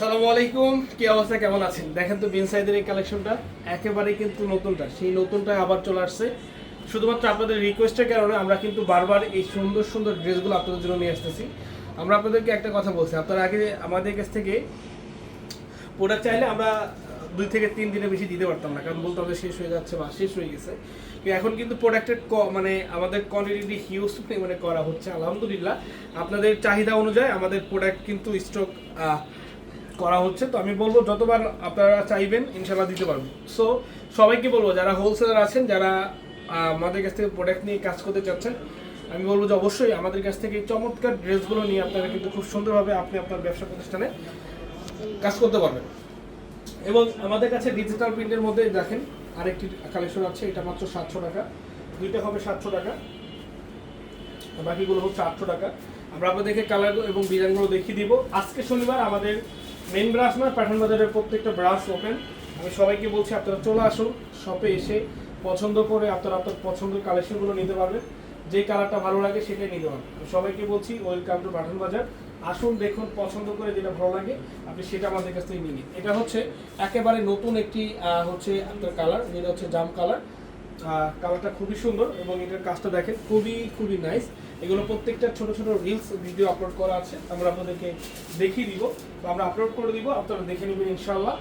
আসসালামু আলাইকুম। কি অবস্থা? কেমন আছেন? দেখেন তো বিন সাইদের এই কালেকশনটা একেবারে কিন্তু নতুনটা। সেই নতুনটা আবার চলে আসছে। শুধুমাত্র আপনাদের রিকোয়েস্টের কারণে আমরা কিন্তু বারবার এই সুন্দর সুন্দর ড্রেসগুলো আপনাদের জন্য নিয়ে আসতেছি। আমরা আপনাদেরকে একটা কথা বলছি। আপনারা আগে আমাদের কাছ থেকে প্রোডাক্ট চাইলে আমরা দুই থেকে তিন দিনে বেশি দিতে পারতাম না। কারণ বলতে হবে শেষ হয়ে যাচ্ছে বা শেষ হয়ে গেছে। এখন কিন্তু প্রোডাক্টের মানে আমাদের কোয়ান্টিটি হিউজ মানে করা হচ্ছে। আলহামদুলিল্লাহ। আপনাদের চাহিদা অনুযায়ী আমাদের প্রোডাক্ট কিন্তু স্টক করা হচ্ছে, তো আমি বলব যতবার আপনারা চাইবেন, ইনশাল্লাহ দিতে পারব। সো সবাইকে বলব, যারা হোলসেলার আছেন, যারা আমাদের কাছ থেকে প্রোডাক্ট নিয়ে কাজ করতে চাচ্ছেন, আমি বলব যে অবশ্যই আমাদের কাছ থেকে চমৎকার ড্রেসগুলো নিয়ে আপনারা কিন্তু খুব সুন্দরভাবে আপনি আপনার ব্যবসা প্রতিষ্ঠানে কাজ করতে পারবেন। এবং আমাদের কাছে ডিজিটাল প্রিন্টের মধ্যে দেখেন, আরেকটি কালেকশন আছে, এটা মাত্র সাতশো টাকা। দুইটা হবে সাতশো টাকা। বাকিগুলো হচ্ছে আটশো টাকা। আমরা আপনাদেরকে কালার এবং ডিজাইনগুলো দেখিয়ে দিব। আজকে শনিবার আমাদের মেন ব্রাশ নয় পাঠান বাজারের প্রত্যেকটা ব্রাশ ওপেন আমি সবাইকে বলছি, আপনারা চলে আসুন শপে এসে। পছন্দ করে আপনারা আপনার পছন্দের কালেকশনগুলো নিতে পারবেন। যে কালারটা ভালো লাগে সেটাই নিতে পারবেন। সবাইকে বলছি ওয়েলকাম টু পাঠান বাজার আসুন, দেখুন, পছন্দ করে যেটা ভালো লাগে, আপনি সেটা আমাদের কাছ থেকে নিয়ে নিন। এটা হচ্ছে একেবারে নতুন একটি হচ্ছে আপনার কালার যেটা হচ্ছে জাম কালার কালারটা খুবই সুন্দর এবং এটার কাজটা দেখেন খুবই খুবই নাইস এগুলো প্রত্যেকটা ছোট ছোট রিলস ভিডিও আপলোড করা আছে। আমরা আপনাদেরকে দেখিয়ে দিব বা আমরা আপলোড করে দিব, আপনারা দেখে নেবেন ইনশাল্লাহ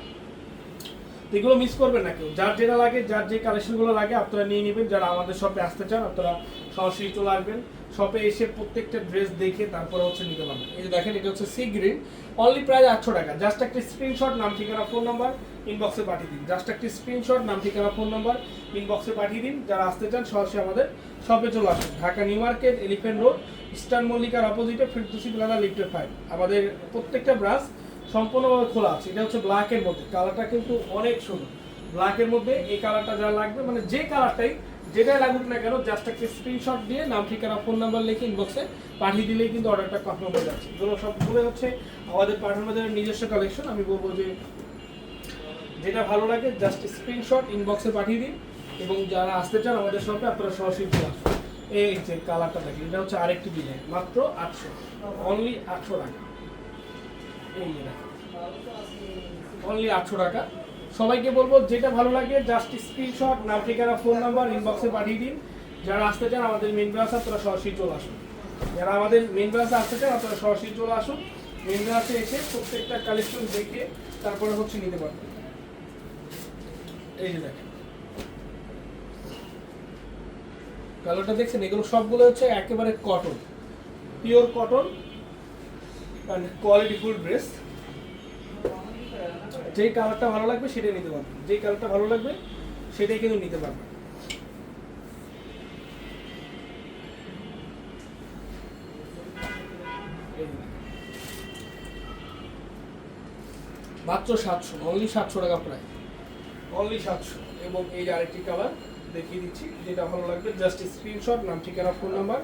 এগুলো মিস করবেন না কেউ। যার যেটা লাগে, যার যে কালেকশনগুলো লাগে, আপনারা নিয়ে নেবেন। যারা আমাদের শপে আসতে চান, আপনারা সরাসরি চলে আসবেন। শপে এসে প্রত্যেকটা ড্রেস দেখে তারপরে হচ্ছে নিতে পারবেন এই যে দেখেন, এটা হচ্ছে সি গ্রিন অনলি প্রাইস আটশো টাকা। জাস্ট একটা স্ক্রিনশট নাম, ঠিকানা ফোন নাম্বার ইনবক্সে পাঠিয়ে দিন। জাস্ট একটা স্ক্রিনশট নাম, ঠিকানা ফোন নাম্বার ইনবক্সে পাঠিয়ে দিন। যারা আসতে চান, সরাসরি আমাদের শপে চলে আসুন। Dhaka new market elephant road eastern মল্লিকার অপোজিটে ফিরদুসি প্লাজা লিফটেড ফাইভ আমাদের প্রত্যেকটা ব্রাঞ্চ সম্পূর্ণভাবে খোলা আছে। এটা হচ্ছে ব্ল্যাকের মধ্যে। কালারটা কিন্তু অনেক সুন্দর। ব্ল্যাকের মধ্যে, এই কালারটা যা লাগবে মানে যে কালারটাই যেটাই লাগুক না কেন জাস্ট একটা স্ক্রিনশট দিয়ে নাম, ঠিকানা ফোন নাম্বার লিখে ইনবক্সে পাঠিয়ে দিলেই কিন্তু অর্ডারটা কনফার্ম হয়ে যাচ্ছে। এগুলো সবগুলো হচ্ছে, আমাদের পাঠান বাজারের নিজস্ব কালেকশন আমি বলব যে যেটা ভালো লাগে জাস্ট স্ক্রিনশট ইনবক্সে পাঠিয়ে দিন, এবং যারা আসতে চান আমাদের শপে আপনারা সরাসরি চলে আসুন। এই যে কালারটা দেখেন, এটা হচ্ছে আরেকটি ডিজাইন মাত্র আটশো অনলি আটশো টাকা। এই অনলি আটশো টাকা। সবাইকে বলব, যেটা ভালো লাগে জাস্ট স্ক্রিনশট নাম ঠিকানা ফোন নাম্বার ইনবক্সে পাঠিয়ে দিন। যারা আসতে চান আমাদের মেন ব্রাঞ্চ আপনারা সরাসরি চলে আসুন। যারা আমাদের মেন ব্রাঞ্চে আসতে চান আপনারা সরাসরি চলে আসুন। মেন ব্রাঞ্চে এসে প্রত্যেকটা কালেকশন দেখে তারপরে হচ্ছে নিতে পারবেন। এই যে দেখেন। কালারটা দেখছেন? এগুলো সবগুলো হচ্ছে একেবারে cotton pure cotton quality full dress যেই কালারটা ভালো লাগবে সেটাই নিতে পারবেন যেই কালারটা ভালো লাগবে সেটাই কিন্তু নিতে পারবেন এই মাত্র সাতশো অনলি সাতশো টাকা প্রায় অনলি সাতশো। এবং এই যে আরেকটি কালার দেখিয়ে দিচ্ছি যেটা ভালো লাগবে জাস্ট স্ক্রিনশট নাম ঠিকানা ফোন নাম্বার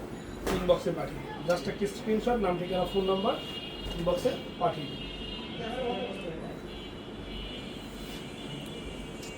ইনবক্সে পাঠিয়ে দিন। জাস্ট একটি স্ক্রিনশট নাম ঠিকানা ফোন নাম্বার ইনবক্সে পাঠিয়ে দিন।